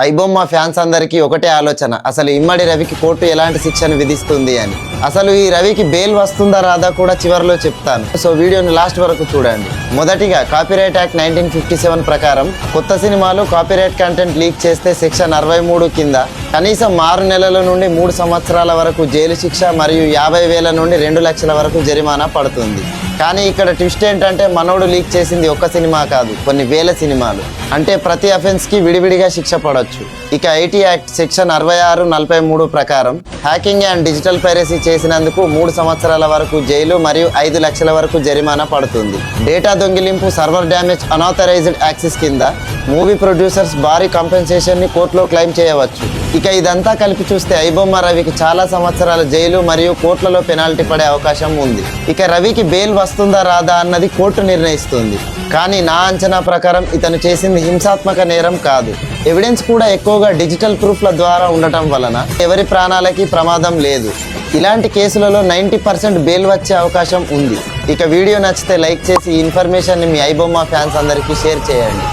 IBomma fans అందరికీ ఒకటే ఆలోచన. అసలు ఇమ్మడి రవికి కోర్టు ఎలాంటి శిక్షను విధిస్తుంది అని. అసలు ఈ రవికి బెయిల్ వస్తుందా రాదా కూడా చివరిలో చెప్తాను. సో వీడియోని లాస్ట్ వరకు చూడండి. మొదటిగా copyright act nineteen fifty seven ప్రకారం కొత్త సినిమాలు కాపీరైట్ కంటెంట్ లీక్ చేస్తే సెక్షన్ అరవై మూడు కింద కనీసం ఆరు నెలల నుండి మూడు సంవత్సరాల వరకు జైలు శిక్ష మరియు యాభై వేల నుండి రెండు లక్షల వరకు జరిమానా పడుతుంది. కానీ ఇక్కడ ట్విస్ట్ ఏంటంటే మనోడు లీక్ చేసింది ఒక్క సినిమా కాదు కొన్ని వేల సినిమాలు. అంటే ప్రతి అఫెన్స్కి విడివిడిగా శిక్ష పడవచ్చు ఇక ఐటీ యాక్ట్ సెక్షన్ అరవై ఆరు నలభై మూడు ప్రకారం హ్యాకింగ్ అండ్ డిజిటల్ పైరసీ చేసినందుకు మూడు సంవత్సరాల వరకు జైలు మరియు ఐదు లక్షల వరకు జరిమానా పడుతుంది. డేటా దొంగిలింపు సర్వర్ డ్యామేజ్ అనాథరైజ్డ్ యాక్సిస్ కింద మూవీ ప్రొడ్యూసర్స్ భారీ కాంపెన్సేషన్ని కోర్టులో క్లెయిమ్ చేయవచ్చు. ఇక ఇదంతా కలిపి చూస్తే ఐబొమ్మ రవికి చాలా సంవత్సరాల జైలు మరియు కోర్టులలో పెనాల్టీ పడే అవకాశం ఉంది. ఇక రవికి బెయిల్ వస్తుందా రాదా అన్నది కోర్టు నిర్ణయిస్తుంది. కానీ నా అంచనా ప్రకారం ఇతను చేసింది హింసాత్మక నేరం కాదు. ఎవిడెన్స్ కూడా ఎక్కువగా డిజిటల్ ప్రూఫ్ల ద్వారా ఉండటం వలన ఎవరి ప్రాణాలకి ప్రమాదం లేదు. ఇలాంటి కేసులలో నైంటీ పర్సెంట్ బెయిల్ వచ్చే అవకాశం ఉంది. ఇక వీడియో నచ్చితే లైక్ చేసి ఈ ఇన్ఫర్మేషన్ని మీ ఐబొమ్మ ఫ్యాన్స్ అందరికీ షేర్ చేయండి.